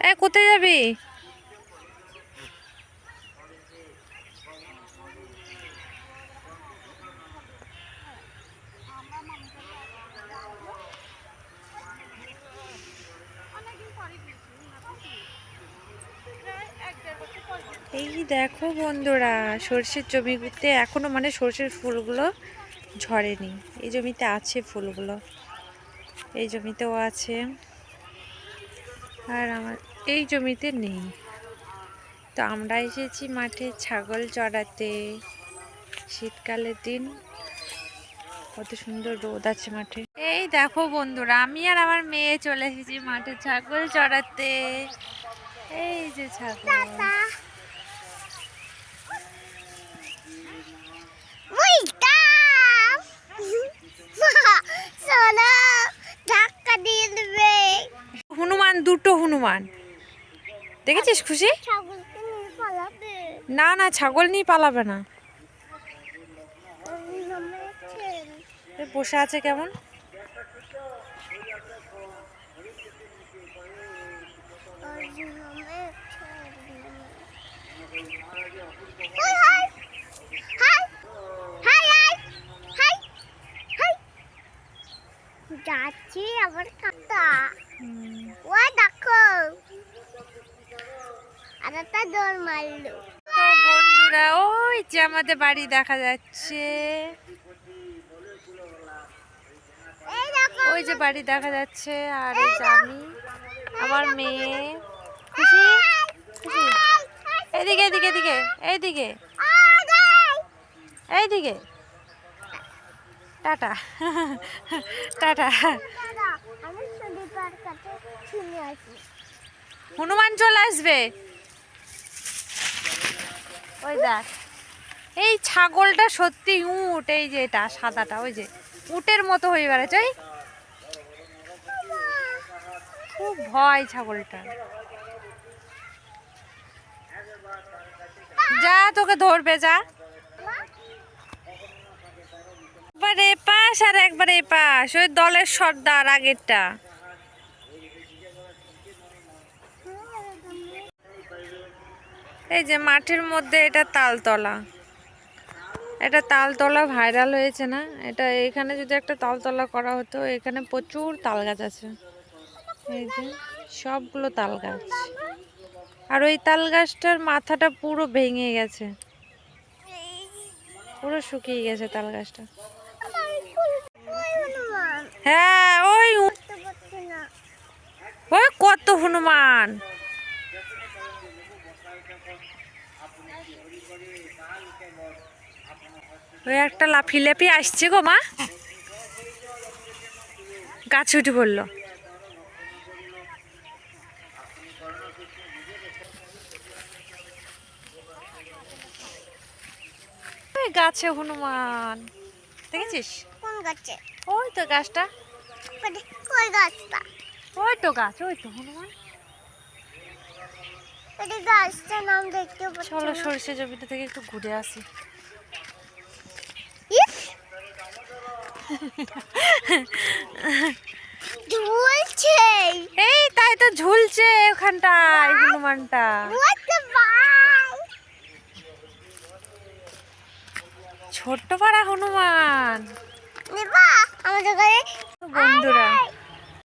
এ, কোথায় যাবি? এই দেখো বন্ধুরা, সর্ষের জমিতে এখনও মানে সর্ষের ফুলগুলো ঝরেনি। এই জমিতে আছে ফুলগুলো। এই জমিতেও আছে। আর আমার, এই জমিতে নেই। তো আমরা এসেছি মাঠে ছাগল চড়াতে। শীতকালের দিন, কত সুন্দর রোদ আছে মাঠে। এই দেখো বন্ধুরা, আমি আর আমার মেয়ে চলে এসেছি মাঠে ছাগল চড়াতে। এই যে ছাগল। দুটো হনুমান। দেখেছিস খুশি? না না ছাগল নিয়ে পালাবে না। বসে আছে কেমন? আমি যাচ্ছি আমার কাকা। ও দেখো। আর একটা দৌড় মারলো। তো বন্ধুরা ওই যে আমাদের বাড়ি দেখা যাচ্ছে। ওই যে বাড়ি দেখা যাচ্ছে আর এই যে আমি আমার মেয়ে। খুশি? খুশি? এদিকে এদিকে এদিকে এইদিকে। এইদিকে। টাটা। টাটা। হনুমান চলে আসবে। ওই দেখ। এই ছাগলটা সত্যি উট, এই যে এটা, সাদাটা, ওই যে, উটের মতো হয়ে বেড়াচ্ছে, ওই। খুব ভয় ছাগলটা। যা, তোকে ধরবে, যা। একবার এ আর একবার এ পাশ, ওই দলের সর্দার আগেরটা। এই যে মাঠের মধ্যে এটা তালতলা। এটা তালতলা ভাইরাল হয়েছে না? এটা এখানে যদি একটা তালতলা করা হতো, এখানে প্রচুর তাল গাছ আছে। এই যে সবগুলো তাল গাছ আর ওই তাল গাছটার মাথাটা পুরো ভেঙে গেছে। পুরো শুকিয়ে গেছে তাল গাছটা হ্যাঁ ওই ওই কত হনুমান। ওই একটা লাফি লাফি আসছে গো মা। গাছ উঠে পড়ল। ওই গাছে হনুমান। দেখেছিস? কোন গাছে। ওই তো গাছটা? কই গাছটা। ওই তো গাছ ওই তো হনুমান। এই গাছটার নাম দেখতে পাচ্ছি চলো। সরষে জমিটা থেকে একটু ঘুরে আসি। ঝুলছে। এই তাই তো ঝুলছে ওখানটায় হনুমানটা? ছোট্ট পাড়া হনুমান। বন্ধুরা।